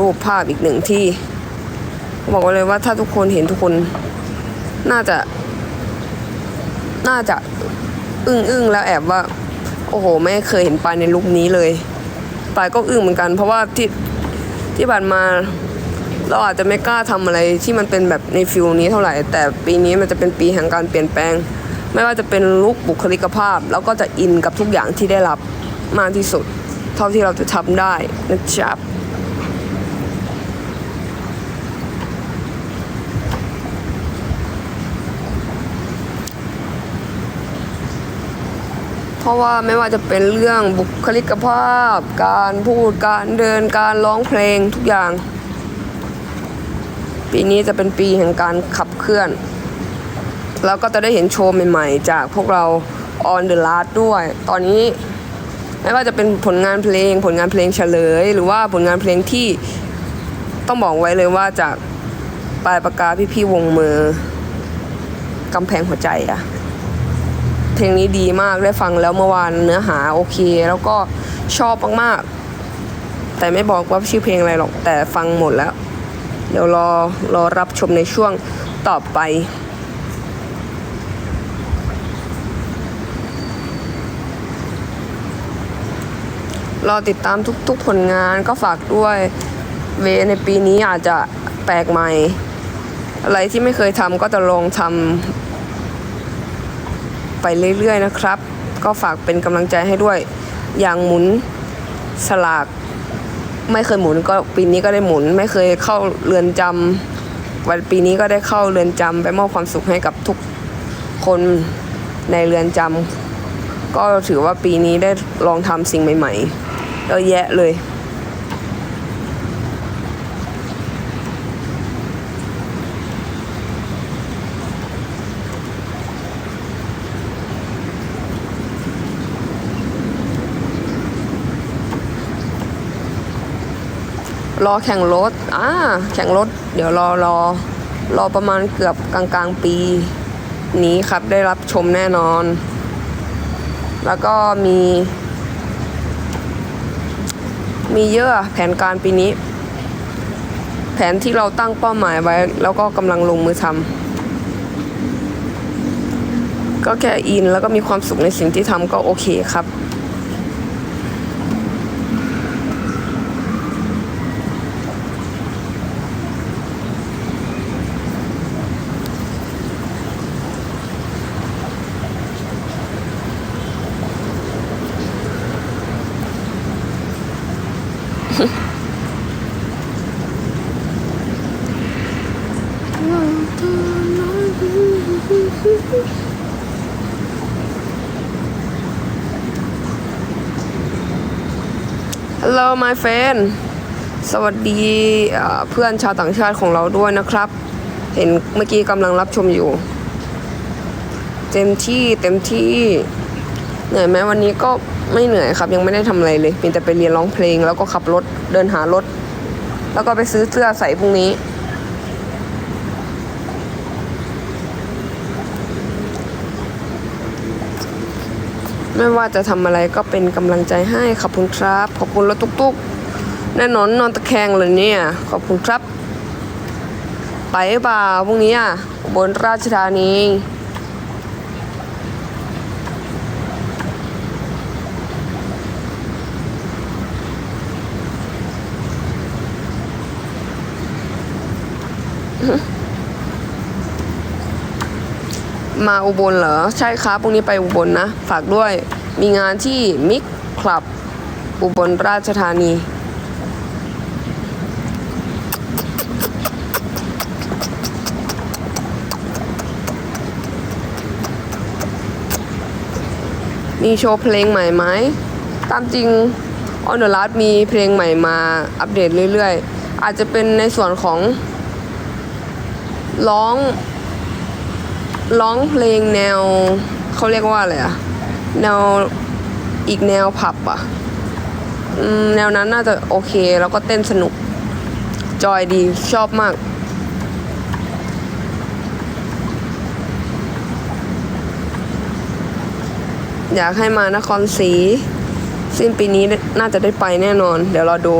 รูปภาพอีกหนึ่งที่บอกเลยว่าถ้าทุกคนเห็นทุกคนน่าจะ น่าจะอึ้งอึ้งแล้วแอบว่า โอ้โหไม่เคยเห็นปลายในลุคนี้เลยปลายก็อึ้งเหมือนกัน เพราะว่าที่ที่ผ่านมา เราอาจจะไม่กล้าทำอะไรที่มันเป็นแบบในฟิลนี้เท่าไหร่ แต่ปีนี้มันจะเป็นปีแห่งการเปลี่ยนแปลง ไม่ว่าจะเป็นลุคบุคลิกภาพ แล้วก็จะอินกับทุกอย่างที่ได้รับมากที่สุด เท่าที่เราจะทำได้นะจ๊ะ เพราะว่าไม่ว่าจะเป็นเรื่องบุคลิกภาพ การพูดการเดินการร้องเพลงทุกอย่าง ปีนี้จะเป็นปีแห่งการขับเคลื่อน แล้วก็จะได้เห็นโชว์ใหม่ๆ จากพวกเรา on the last ด้วย ตอนนี้ไม่ว่าจะเป็นผลงานเพลง ผลงานเพลงเฉลย หรือว่าผลงานเพลงที่ต้องบอกไว้เลยว่าจากปลายปากกาพี่ๆวงมือกำแพงหัวใจอะ เพลงนี้ดีมากได้ฟังแล้วเมื่อวานเนื้อหาโอเค แล้วก็ชอบมากๆ แต่ไม่บอกว่าชื่อเพลงอะไรหรอกแต่ฟังหมดแล้ว เดี๋ยวรอรอรับชมในช่วงต่อไปรอติดตามทุกๆผลงานก็ฝากด้วย เวในปีนี้อาจจะแปลกใหม่ อะไรที่ไม่เคยทำก็จะลองทำ ไปเรื่อยๆนะครับ ก็ฝากเป็นกำลังใจให้ด้วย อย่างหมุนสลาก ไม่เคยหมุนก็ปีนี้ก็ได้หมุน ไม่เคยเข้าเรือนจำวันปีนี้ก็ได้เข้าเรือนจำไปมอบความสุขให้กับทุกคนในเรือนจำก็ถือว่าปีนี้ได้ลองทำสิ่งใหม่ๆเยอะแยะเลย รอแข่งรถอ่าแข่งรถ เดี๋ยวรอรอ รอประมาณเกือบกลางกลางๆปี นี้ครับได้รับชมแน่นอน แล้วก็มี มีเยอะแผนการปีนี้ แผนที่เราตั้งเป้าหมายไว้ แล้วก็กำลังลงมือทำก็แค่อินแล้วก็มีความสุขในสิ่งที่ทำก็โอเคครับ Hello my friend สวัสดีเอ่อเพื่อนชาวต่างชาติของเราด้วยนะครับ เห็นเมื่อกี้กำลังรับชมอยู่ เต็มที่เต็มที่ เหนื่อยไหมวันนี้ก็ไม่เหนื่อยครับ ยังไม่ได้ทำอะไรเลยมีแต่ไปเรียนร้องเพลง แล้วก็ขับรถเดินหารถ แล้วก็ไปซื้อเสื้อใส่พรุ่งนี้ ไม่ว่าจะทำอะไรก็เป็นกำลังใจให้ขอบคุณครับ ขอบคุณรถตุ๊กๆแน่นอนนอนตะแคงเลยเนี่ย ขอบคุณครับ ไปเปล่าพรุ่งนี้อะบนราชธานี มาอุบลเหรอ ใช่ครับพรุ่งนี้ไปอุบลนะ ฝากด้วย มีงานที่มิกคลับ อุบลราชธานี มีโชว์เพลงใหม่ไหม ตามจริงออนเดอะลัมีเพลงใหม่มาอัปเดตเรื่อยๆ อาจจะเป็นในส่วนของร้อง ร้องเพลงแนวเขาเรียกว่าอะไรอะแนวอีกแนวผับอะแนวนั้นน่าจะโอเค แล้วก็เต้นสนุก จอยดีชอบมาก อยากให้มานครศรีสิ้นปีนี้น่าจะได้ไปแน่นอน เดี๋ยวรอดู